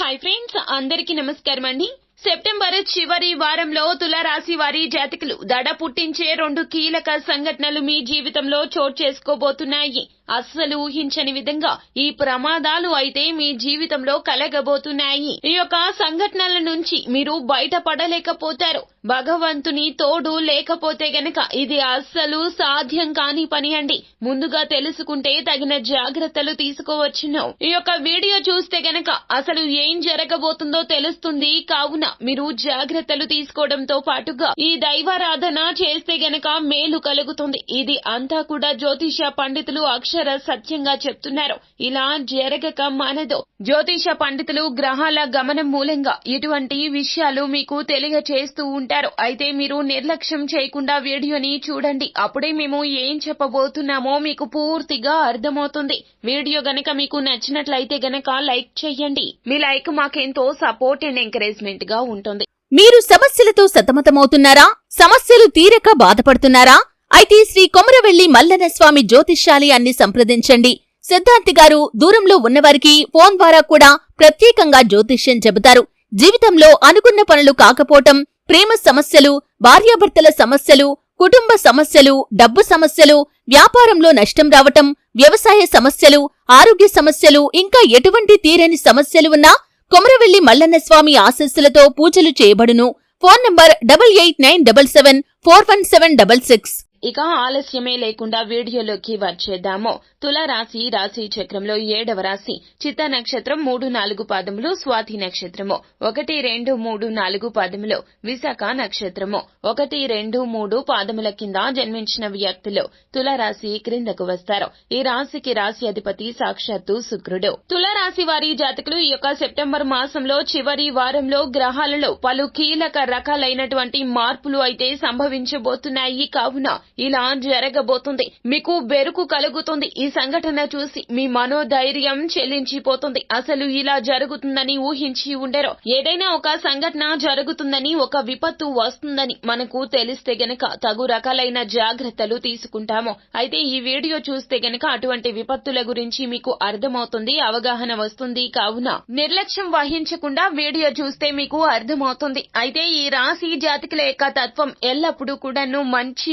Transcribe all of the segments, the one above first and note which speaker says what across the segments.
Speaker 1: Hi friends అందరికీ నమస్కారం అండి. సెప్టెంబర్ చివరి వారంలో తులారాశి వారి జాతకులు దడ పుట్టించే రెండు కీలక సంఘటనలు మీ జీవితంలో చోటు చేసుకోబోతున్నాయి. అస్సలు ఊహించని విధంగా ఈ ప్రమాదాలు అయితే మీ జీవితంలో కలగబోతున్నాయి. ఈ యొక్క సంఘటనల నుంచి మీరు బయటపడలేకపోతారు. భగవంతుని తోడు లేకపోతే గనక ఇది అస్సలు సాధ్యం కాని పని అండి. ముందుగా తెలుసుకుంటే తగిన జాగ్రత్తలు తీసుకోవచ్చును. ఈ యొక్క వీడియో చూస్తే గనక అసలు ఏం జరగబోతుందో తెలుస్తుంది. కావున మీరు జాగ్రత్తలు తీసుకోవడంతో పాటుగా ఈ దైవారాధన చేస్తే గనక మేలు కలుగుతుంది. ఇది అంతా కూడా జ్యోతిష పండితులు అక్షర సత్యంగా చెప్తున్నారు. ఇలా జరగక మానదు. జ్యోతిష పండితులు గ్రహాల గమనం మూలంగా ఇటువంటి విషయాలు మీకు తెలియచేస్తూ ఉంటారు. అయితే మీరు నిర్లక్ష్యం చేయకుండా వీడియోని చూడండి. అప్పుడే మేము ఏం చెప్పబోతున్నామో మీకు పూర్తిగా అర్థమవుతుంది. వీడియో గనక మీకు నచ్చినట్లయితే గనక లైక్ చేయండి. మీ లైక్ మాకెంతో సపోర్ట్ అండ్ ఎంకరేజ్మెంట్గా ఉంటుంది.
Speaker 2: మీరు సమస్యలతో సతమతమవుతున్నారా? సమస్యలు తీరక బాధపడుతున్నారా? అయితే శ్రీ కొమరవెల్లి మల్లన్న స్వామి జ్యోతిష్యాలయాన్ని సంప్రదించండి. సిద్ధాంతి గారు దూరంలో ఉన్నవారికి ఫోన్ ద్వారా కూడా ప్రత్యేకంగా జ్యోతిష్యం చెబుతారు. జీవితంలో అనుకున్న పనులు కాకపోవటం ప్రేమ సమస్యలు భార్యాభర్తల సమస్యలు కుటుంబ సమస్యలు డబ్బు సమస్యలు వ్యాపారంలో నష్టం రావటం వ్యవసాయ సమస్యలు ఆరోగ్య సమస్యలు ఇంకా ఎటువంటి తీరని సమస్యలు ఉన్నా కొమరవెల్లి మల్లన్న స్వామి ఆశస్సులతో పూజలు చేయబడును. Phone number double eight nine double seven four one seven double six.
Speaker 1: ఇక ఆలస్యమే లేకుండా వీడియోలోకి వచ్చేద్దాము. తులారాశి రాశి చక్రంలో ఏడవ రాశి చిత్త నక్షత్రం మూడు నాలుగు పాదములు స్వాతి నక్షత్రము ఒకటి రెండు మూడు నాలుగు పాదములు విశాఖ నక్షత్రము ఒకటి రెండు మూడు పాదముల కింద జన్మించిన వ్యక్తులు తులారాశి క్రిందకు వస్తారు. ఈ రాశికి రాశి అధిపతి సాక్షాత్తు శుక్రుడు. తులారాశి వారి జాతకులు ఈ యొక్క సెప్టెంబర్ మాసంలో చివరి వారంలో గ్రహాలలో పలు కీలక రకాలైనటువంటి మార్పులు అయితే సంభవించబోతున్నాయి. కావున ఇలా జరగబోతుంది. మీకు బెరుకు కలుగుతుంది. ఈ సంఘటన చూసి మీ మనోధైర్యం చెల్లించిపోతుంది. అసలు ఇలా జరుగుతుందని ఊహించి ఉండరు. ఏదైనా ఒక సంఘటన జరుగుతుందని ఒక విపత్తు వస్తుందని మనకు తెలిస్తే గనక తగు రకాలైన జాగ్రత్తలు తీసుకుంటాము. అయితే ఈ వీడియో చూస్తే గనక అటువంటి విపత్తుల గురించి మీకు అర్థమవుతుంది అవగాహన వస్తుంది. కావున నిర్లక్ష్యం వహించకుండా వీడియో చూస్తే మీకు అర్థమవుతుంది. అయితే ఈ రాశి జాతికల యొక్క తత్వం ఎల్లప్పుడూ కూడాను మంచి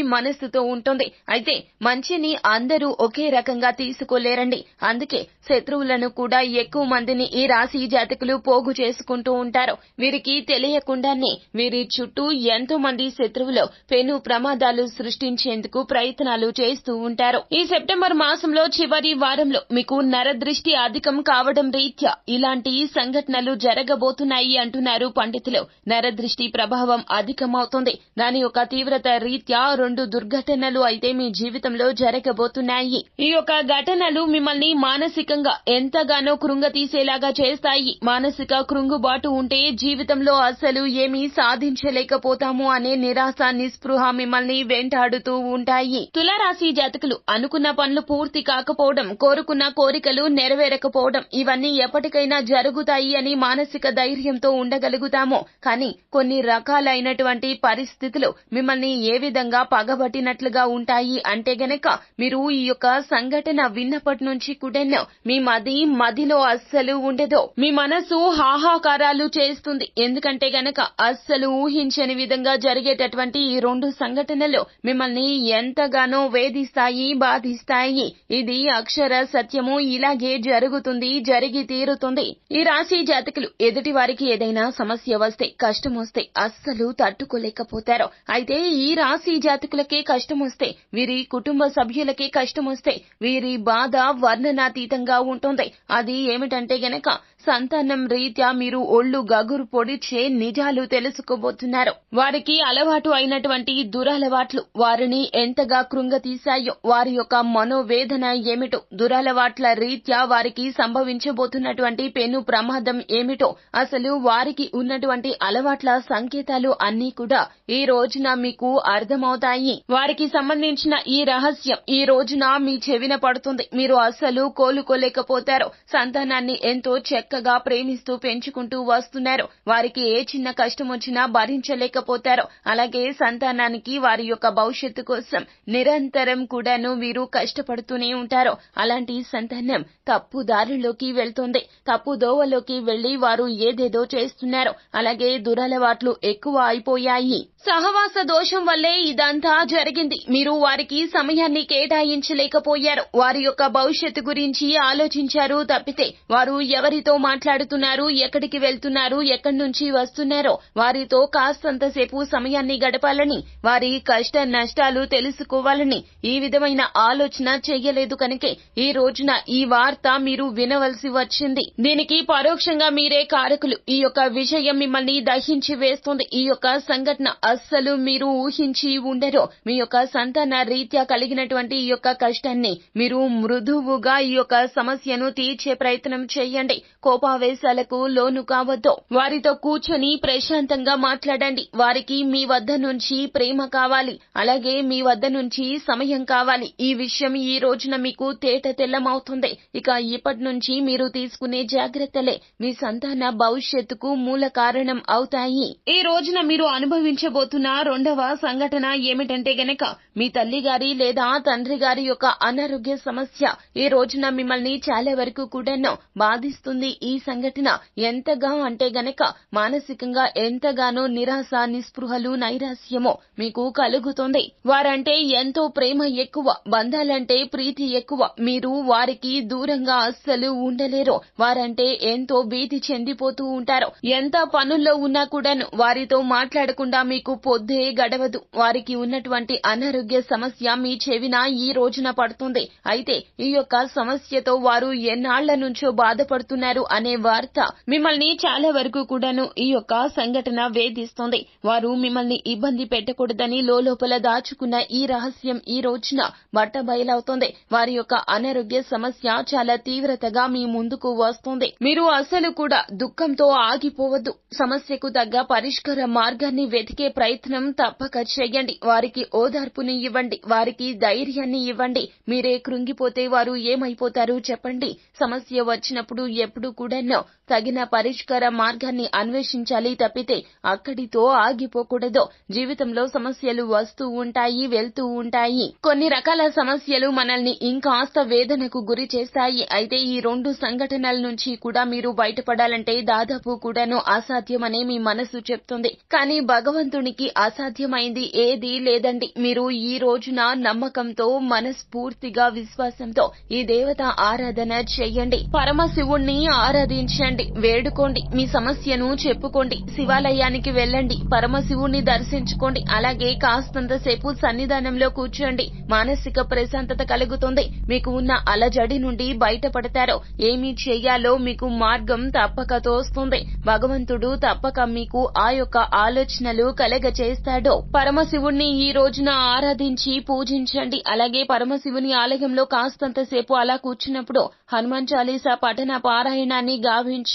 Speaker 1: మనసుతో ఉంటుంది. అయితే మంచిని అందరూ ఒకే రకంగా తీసుకోలేరండి. అందుకే శత్రువులను కూడా ఎక్కువ మందిని ఈ రాశి జాతకులు పోగు చేసుకుంటూ ఉంటారు. వీరికి తెలియకుండానే వీరి చుట్టూ ఎంతో మంది శత్రువులు పెను ప్రమాదాలు సృష్టించేందుకు ప్రయత్నాలు చేస్తూ ఉంటారు. ఈ సెప్టెంబర్ మాసంలో చివరి వారంలో మీకు నరదృష్టి అధికం కావడం రీత్యా ఇలాంటి సంఘటనలు జరగబోతున్నాయి అంటున్నారు పండితులు. నరదృష్టి ప్రభావం అధికమవుతుంది. దాని యొక్క తీవ్రత రీత్యా రెండు ఘటనలు అయితే మీ జీవితంలో జరగబోతున్నాయి. ఈ యొక్క ఘటనలు మిమ్మల్ని మానసికంగా ఎంతగానో కృంగతీసేలాగా చేస్తాయి. మానసిక కృంగుబాటు ఉంటే జీవితంలో అస్సలు ఏమీ సాధించలేకపోతాము అనే నిరాశ నిస్పృహ మిమ్మల్ని వెంటాడుతూ ఉంటాయి. తులారాశి జాతకులు అనుకున్న పనులు పూర్తి కాకపోవడం కోరుకున్న కోరికలు నెరవేరకపోవడం ఇవన్నీ ఎప్పటికైనా జరుగుతాయి అని మానసిక ధైర్యంతో ఉండగలుగుతాము. కానీ కొన్ని రకాలైనటువంటి పరిస్థితులు మిమ్మల్ని ఏ విధంగా పగబట్టిన పగబట్టినట్లుగా ఉంటాయి. అంటే గనక మీరు ఈ యొక్క సంఘటన విన్నప్పటి నుంచి కూడా మీ మది మదిలో అస్సలు ఉండదు. మీ మనసు హాహాకారాలు చేస్తుంది. ఎందుకంటే గనక అస్సలు ఊహించని విధంగా జరిగేటటువంటి ఈ రెండు సంఘటనలు మిమ్మల్ని ఎంతగానో వేధిస్తాయి బాధిస్తాయి. ఇది అక్షర సత్యము. ఇలాగే జరుగుతుంది జరిగి తీరుతుంది. ఈ రాశి జాతకులు ఎదుటి వారికి ఏదైనా సమస్య వస్తే కష్టం వస్తే అస్సలు తట్టుకోలేకపోతారు. అయితే ఈ రాశి జాతకులకే కష్టమొస్తే వీరి కుటుంబ సభ్యులకే కష్టం వస్తే వీరి బాధ వర్ణనాతీతంగా ఉంటుంది. అది ఏమిటంటే గనక సంతానం రీత్యా మీరు ఒళ్ళు గగురు పొడిచే నిజాలు తెలుసుకోబోతున్నారు. వారికి అలవాటు అయినటువంటి దురలవాట్లు వారిని ఎంతగా కృంగతీశాయో వారి యొక్క మనోవేదన ఏమిటో దురలవాట్ల రీత్యా వారికి సంభవించబోతున్నటువంటి పెను ప్రమాదం ఏమిటో అసలు వారికి ఉన్నటువంటి అలవాట్ల సంకేతాలు అన్నీ కూడా ఈ రోజున మీకు అర్థమవుతాయి. వారికి సంబంధించిన ఈ రహస్యం ఈ రోజున మీ చెవిన పడుతుంది. మీరు అస్సలు కోలుకోలేకపోతారు. సంతానాన్ని ఎంతో చక్కగా ప్రేమిస్తూ పెంచుకుంటూ వస్తున్నారు. వారికి ఏ చిన్న కష్టం వచ్చినా భరించలేకపోతారు. అలాగే సంతానానికి వారి యొక్క భవిష్యత్తు కోసం నిరంతరం కూడాను వీరు కష్టపడుతూనే ఉంటారు. అలాంటి సంతానం తప్పు దారిలోకి వెళ్తుంది. తప్పు దోవలోకి వెళ్ళి వారు ఏదేదో చేస్తున్నారు. అలాగే దురలవాట్లు ఎక్కువ అయిపోయాయి. సహవాస దోషం వల్లే ఇదంతా జరిగింది. మీరు వారికి సమయాన్ని కేటాయించలేకపోయారు. వారి యొక్క భవిష్యత్తు గురించి ఆలోచించారు తప్పితే వారు ఎవరితో మాట్లాడుతున్నారు ఎక్కడికి వెళ్తున్నారు ఎక్కడి నుంచి వస్తున్నారో వారితో కాస్తంతసేపు సమయాన్ని గడపాలని వారి కష్ట నష్టాలు తెలుసుకోవాలని ఈ విధమైన ఆలోచన చేయలేదు కనుకే ఈ రోజున ఈ వార్త మీరు వినవలసి వచ్చింది. దీనికి పరోక్షంగా మీరే కారకులు. ఈ యొక్క విషయం మిమ్మల్ని దహించి వేస్తుంది. ఈ యొక్క సంఘటన అస్సలు మీరు ఊహించి ఉండరు. మీ యొక్క సంతాన రీత్యా కలిగినటువంటి ఈ యొక్క కష్టాన్ని మీరు మృదువుగా ఈ యొక్క సమస్యను తీర్చే ప్రయత్నం చేయండి. కోపావేశాలకు లోను కావద్దు. వారితో కూర్చొని ప్రశాంతంగా మాట్లాడండి. వారికి మీ వద్ద నుంచి ప్రేమ కావాలి. అలాగే మీ వద్ద నుంచి సమయం కావాలి. ఈ విషయం ఈ రోజున మీకు తేట తెల్లమవుతుంది. ఇక ఇప్పటి నుంచి మీరు తీసుకునే జాగ్రత్తలే మీ సంతాన భవిష్యత్తుకు మూల కారణం అవుతాయి. ఈ రోజున మీరు అనుభవించబోతున్న రెండవ సంఘటన ఏమిటంటే గనక మీ తల్లి గారి లేదా తండ్రి గారి యొక్క అనారోగ్య సమస్య ఈ రోజున మిమ్మల్ని చాలా వరకు కూడాను బాధిస్తుంది. ఈ సంఘటన ఎంతగా అంటే గనక మానసికంగా ఎంతగానో నిరాశ నిస్పృహలు నైరాస్యమో మీకు కలుగుతుంది. వారంటే ఎంతో ప్రేమ ఎక్కువ బంధాలంటే ప్రీతి ఎక్కువ. మీరు వారికి దూరంగా అస్సలు ఉండలేరు. వారంటే ఎంతో భీతి చెందిపోతూ ఉంటారు. ఎంత పనుల్లో ఉన్నా కూడాను వారితో మాట్లాడకుండా మీకు పొద్దే గడవదు. వారికి ఉన్నటువంటి అనారోగ్య సమస్య మీ చెవిన ఈ రోజున పడుతుంది. అయితే ఈ యొక్క సమస్యతో వారు ఎన్నాళ్ళ నుంచో బాధపడుతున్నారు అనే వార్త మిమ్మల్ని చాలా వరకు కూడాను ఈ యొక్క సంఘటన వేధిస్తుంది. వారు మిమ్మల్ని ఇబ్బంది పెట్టకూడదని లోపల దాచుకున్న ఈ రహస్యం ఈ రోజున బట్ట బయలవుతుంది వారి యొక్క అనారోగ్య సమస్య చాలా తీవ్రతగా మీ ముందుకు వస్తుంది. మీరు అసలు కూడా దుఃఖంతో ఆగిపోవద్దు. సమస్యకు తగ్గ పరిష్కార మార్గాన్ని వెతికే ప్రయత్నం తప్పక చేయండి. వారికి ఓదార్పుని ఇవ్వండి వారికి ధైర్యాన్ని ఇవ్వండి మీరే కృంగిపోతే వారు ఏమైపోతారు చెప్పండి. సమస్య వచ్చినప్పుడు ఎప్పుడు కూడానో తగిన పరిష్కార మార్గాన్ని అన్వేషించాలి తప్పితే అక్కడితో ఆగిపోకూడదు. జీవితంలో సమస్యలు వస్తూ ఉంటాయి వెళ్తూ ఉంటాయి. కొన్ని రకాల సమస్యలు మనల్ని ఇంకాస్త వేదనకు గురి చేస్తాయి. అయితే ఈ రెండు సంఘటనల నుంచి కూడా మీరు బయటపడాలంటే దాదాపు కూడాను అసాధ్యమనే మీ మనసు చెప్తుంది. కానీ భగవంతునికి అసాధ్యమైంది ఏది లేదండి. మీరు ఈ రోజున నమ్మకంతో మనస్ఫూర్తిగా విశ్వాసంతో ఈ దేవత ఆరాధన చేయండి. పరమశివుణ్ణి ఆరాధించండి. వేడుకోండి మీ సమస్యను చెప్పుకోండి శివాలయానికి వెళ్ళండి పరమశివుణ్ణి దర్శించుకోండి అలాగే కాస్తంతసేపు సన్నిధానంలో కూర్చోండి. మానసిక ప్రశాంతత కలుగుతుంది. మీకు ఉన్న అలజడి నుండి బయటపడతారో ఏమి చేయాలో మీకు మార్గం తప్పక తోస్తుంది. భగవంతుడు తప్పక మీకు ఆ యొక్క ఆలోచనలు కలగచేస్తాడు పరమశివుణ్ణి ఈ రోజున ఆరాధించి పూజించండి. అలాగే పరమశివుని ఆలయంలో కాస్తంతసేపు అలా కూర్చున్నప్పుడు హనుమాన్ చాలీసా పఠన పారాయణాన్ని గావించండి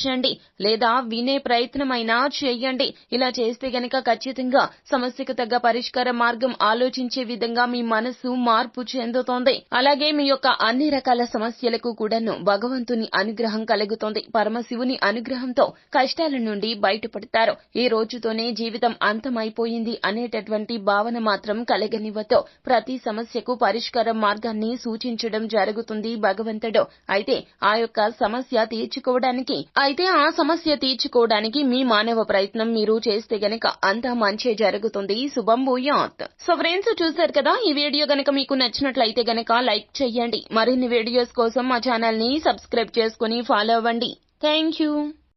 Speaker 1: లేదా వినే ప్రయత్నమైనా చేయండి. ఇలా చేస్తే గనక ఖచ్చితంగా సమస్యకు తగ్గ పరిష్కార మార్గం ఆలోచించే విధంగా మీ మనసు మార్పు చెందుతోంది. అలాగే మీ యొక్క అన్ని రకాల సమస్యలకు కూడాను భగవంతుని అనుగ్రహం కలుగుతోంది. పరమశివుని అనుగ్రహంతో కష్టాల నుండి బయటపడతారు. ఈ రోజుతోనే జీవితం అంతమైపోయింది అనేటటువంటి భావన మాత్రం కలగనివ్వతో ప్రతి సమస్యకు పరిష్కార మార్గాన్ని సూచించడం జరుగుతుంది భగవంతుడు. అయితే ఆ యొక్క సమస్య తీర్చుకోవడానికి అయితే ఆ సమస్య తీర్చుకోవడానికి మీ మానవ ప్రయత్నం మీరు చేస్తే గనక అంతా మంచి జరుగుతుంది. శుభం భూయాత్. సో ఫ్రెండ్స్ చూశారు కదా? ఈ వీడియో గనక మీకు నచ్చినట్లయితే గనక లైక్ చేయండి. మరిన్ని వీడియోస్ కోసం మా ఛానల్ని సబ్స్క్రైబ్ చేసుకుని ఫాలో అవ్వండి. Thank you